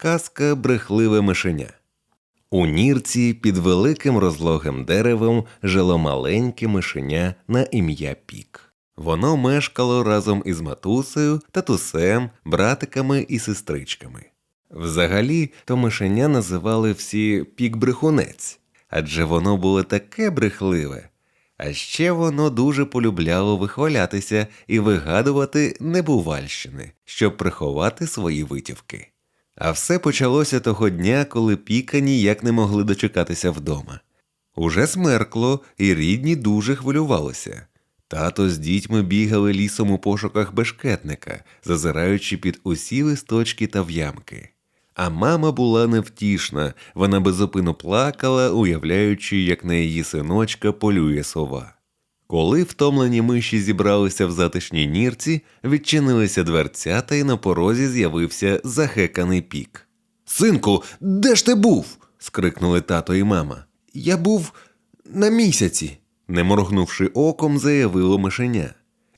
Казка брехливе мишеня. У нірці під великим розлогим деревом жило маленьке мишеня на ім'я Пік. Воно мешкало разом із матусею, татусем, братиками і сестричками. Взагалі, то мишеня називали всі пік-брехунець, адже воно було таке брехливе. А ще воно дуже полюбляло вихвалятися і вигадувати небувальщини, щоб приховати свої витівки. А все почалося того дня, коли піка ніяк не могли дочекатися вдома. Уже смеркло, і рідні дуже хвилювалися. Тато з дітьми бігали лісом у пошуках бешкетника, зазираючи під усі листочки та в'ямки. А мама була невтішна, вона безупину плакала, уявляючи, як на її синочка полює сова. Коли втомлені миші зібралися в затишній нірці, відчинилися дверцята, і на порозі з'явився захеканий пік. Синку, де ж ти був? скрикнули тато і мама. Я був на місяці, не моргнувши оком, заявило мишеня.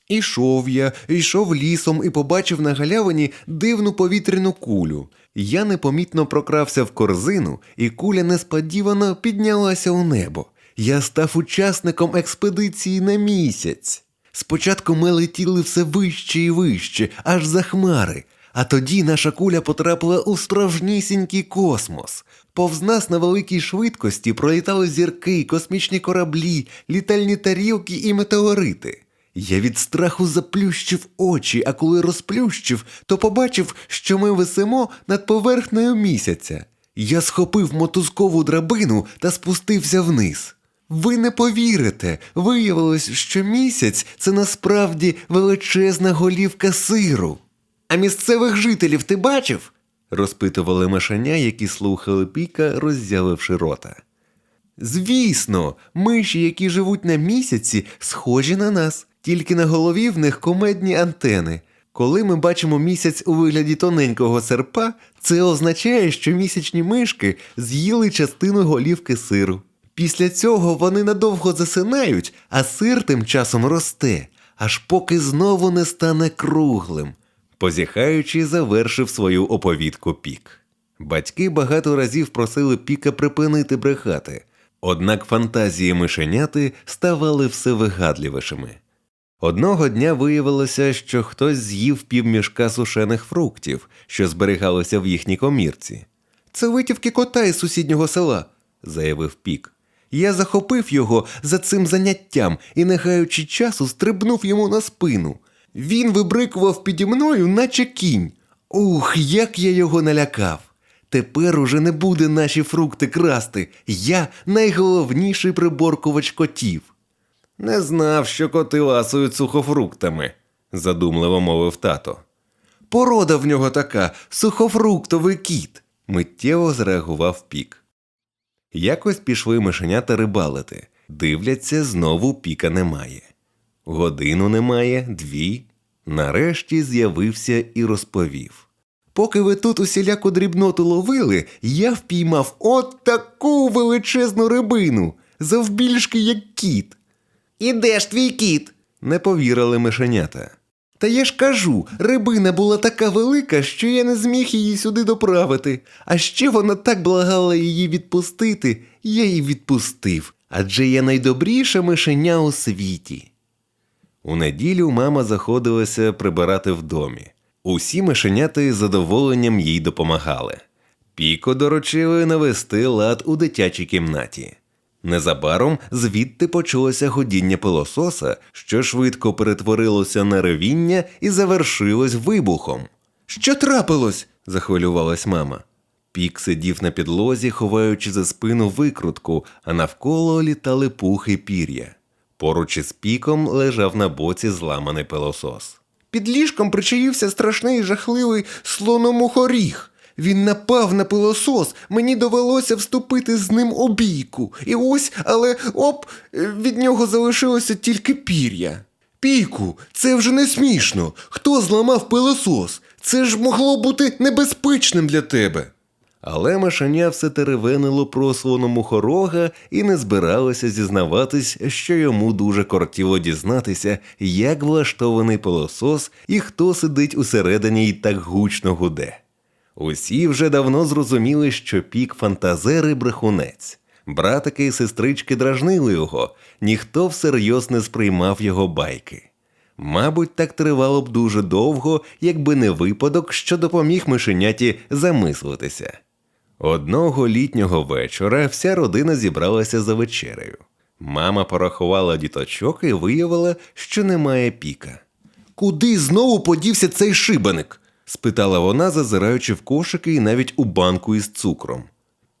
Ішов я, йшов лісом і побачив на галявині дивну повітряну кулю. Я непомітно прокрався в корзину, і куля несподівано піднялася у небо. Я став учасником експедиції на місяць. Спочатку ми летіли все вище і вище, аж за хмари, а тоді наша куля потрапила у справжнісінький космос. Повз нас на великій швидкості пролітали зірки, космічні кораблі, літальні тарілки і метеорити. Я від страху заплющив очі, а коли розплющив, то побачив, що ми висимо над поверхнею місяця. Я схопив мотузкову драбину та спустився вниз. Ви не повірите, виявилось, що місяць це насправді величезна голівка сиру. А місцевих жителів ти бачив? розпитували мишеня, які слухали піка, роззявивши рота. Звісно, миші, які живуть на місяці, схожі на нас, тільки на голові в них комедні антени. Коли ми бачимо місяць у вигляді тоненького серпа, це означає, що місячні мишки з'їли частину голівки сиру. Після цього вони надовго засинають, а сир тим часом росте, аж поки знову не стане круглим. Позіхаючи, завершив свою оповідку пік. Батьки багато разів просили піка припинити брехати, однак фантазії мишеняти ставали все вигадливішими. Одного дня виявилося, що хтось з'їв півмішка сушених фруктів, що зберігалося в їхній комірці. Це витівки кота із сусіднього села, заявив пік. Я захопив його за цим заняттям і, не гаючи часу, стрибнув йому на спину. Він вибрикував піді мною, наче кінь. Ух, як я його налякав. Тепер уже не буде наші фрукти красти. Я найголовніший приборкувач котів. Не знав, що коти ласують сухофруктами, задумливо мовив тато. Порода в нього така сухофруктовий кіт, миттєво зреагував пік. Якось пішли мишенята рибалити. Дивляться, знову піка немає. Годину немає, дві. Нарешті з'явився і розповів. Поки ви тут усіляку дрібноту ловили, я впіймав от таку величезну рибину, завбільшки як кіт. І де ж твій кіт? не повірили мишенята. Та я ж кажу, рибина була така велика, що я не зміг її сюди доправити, а ще вона так благала її відпустити, я її відпустив, адже я найдобріша мишеня у світі. У неділю мама заходилася прибирати в домі. Усі мишеняти з задоволенням їй допомагали. Піко доручили навести лад у дитячій кімнаті. Незабаром звідти почалося годіння пилососа, що швидко перетворилося на ревіння і завершилось вибухом. Що трапилось? захвилювалась мама. Пік сидів на підлозі, ховаючи за спину викрутку, а навколо літали пухи пір'я. Поруч із піком лежав на боці зламаний пилосос. Під ліжком причаївся страшний жахливий слономухоріг. Він напав на пилосос, мені довелося вступити з ним у бійку. І ось, але оп, від нього залишилося тільки пір'я. Піку, це вже не смішно. Хто зламав пилосос? Це ж могло бути небезпечним для тебе. Але мишеня все теревенило про слономухорога і не збиралося зізнаватись, що йому дуже кортіло дізнатися, як влаштований пилосос і хто сидить усередині й так гучно гуде. Усі вже давно зрозуміли, що пік фантазер і брехунець. Братики і сестрички дражнили його, ніхто всерйоз не сприймав його байки. Мабуть, так тривало б дуже довго, якби не випадок, що допоміг мишеняті замислитися. Одного літнього вечора вся родина зібралася за вечерею. Мама порахувала діточок і виявила, що немає піка. Куди знову подівся цей шибаник? Спитала вона, зазираючи в кошики і навіть у банку із цукром.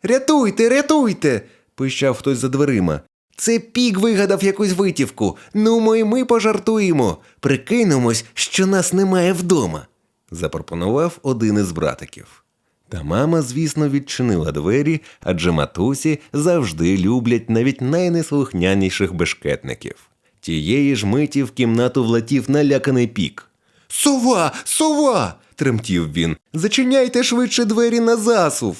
Рятуйте, рятуйте. пищав хтось за дверима. Це пік вигадав якусь витівку. Ну, ми й ми пожартуємо. Прикинемось, що нас немає вдома, запропонував один із братиків. Та мама, звісно, відчинила двері, адже матусі завжди люблять навіть найнеслухняніших бешкетників. Тієї ж миті в кімнату влетів наляканий пік. Сова, сова. Тремтів він. Зачиняйте швидше двері на засув.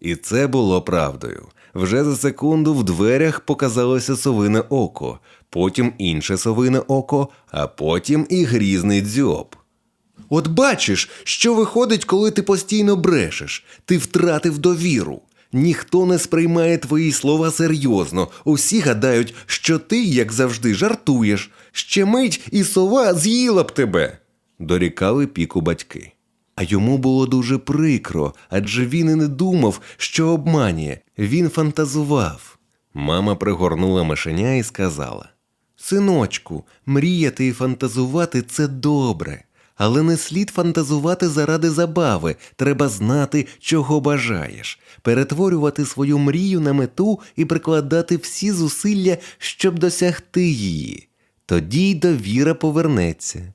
І це було правдою. Вже за секунду в дверях показалося совине око, потім інше совине око, а потім і грізний дзьоб. От бачиш, що виходить, коли ти постійно брешеш, ти втратив довіру. Ніхто не сприймає твої слова серйозно. Усі гадають, що ти, як завжди, жартуєш. Ще мить і сова з'їла б тебе. Дорікали піку батьки. А йому було дуже прикро, адже він і не думав, що обманює. Він фантазував. Мама пригорнула мишеня і сказала: Синочку, мріяти і фантазувати це добре. Але не слід фантазувати заради забави, треба знати, чого бажаєш, перетворювати свою мрію на мету і прикладати всі зусилля, щоб досягти її. Тоді й довіра повернеться.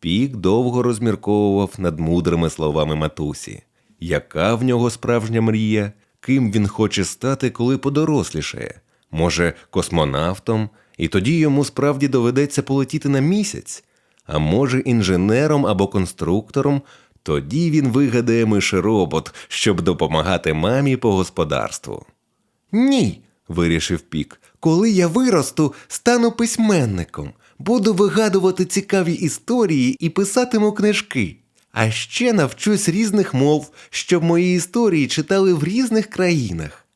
Пік довго розмірковував над мудрими словами матусі. Яка в нього справжня мрія? Ким він хоче стати, коли подорослішає? Може, космонавтом, і тоді йому справді доведеться полетіти на місяць? А може, інженером або конструктором? Тоді він вигадає мишеробот, щоб допомагати мамі по господарству. Ні, вирішив Пік. Коли я виросту, стану письменником, буду вигадувати цікаві історії і писатиму книжки. А ще навчусь різних мов, щоб мої історії читали в різних країнах.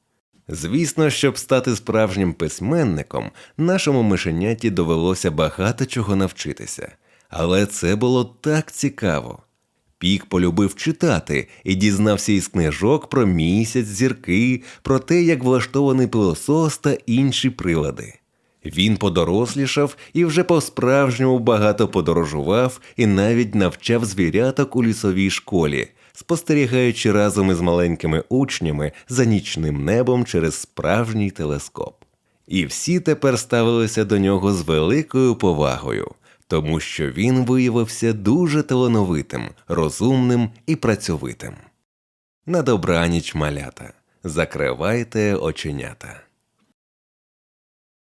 Звісно, щоб стати справжнім письменником, нашому мишеняті довелося багато чого навчитися, але це було так цікаво. Пік полюбив читати і дізнався із книжок про місяць, зірки, про те, як влаштований пилосос та інші прилади. Він подорослішав і вже по-справжньому багато подорожував і навіть навчав звіряток у лісовій школі, спостерігаючи разом із маленькими учнями за нічним небом через справжній телескоп. І всі тепер ставилися до нього з великою повагою, тому що він виявився дуже талановитим, розумним і працьовитим. На добраніч малята. Закривайте оченята.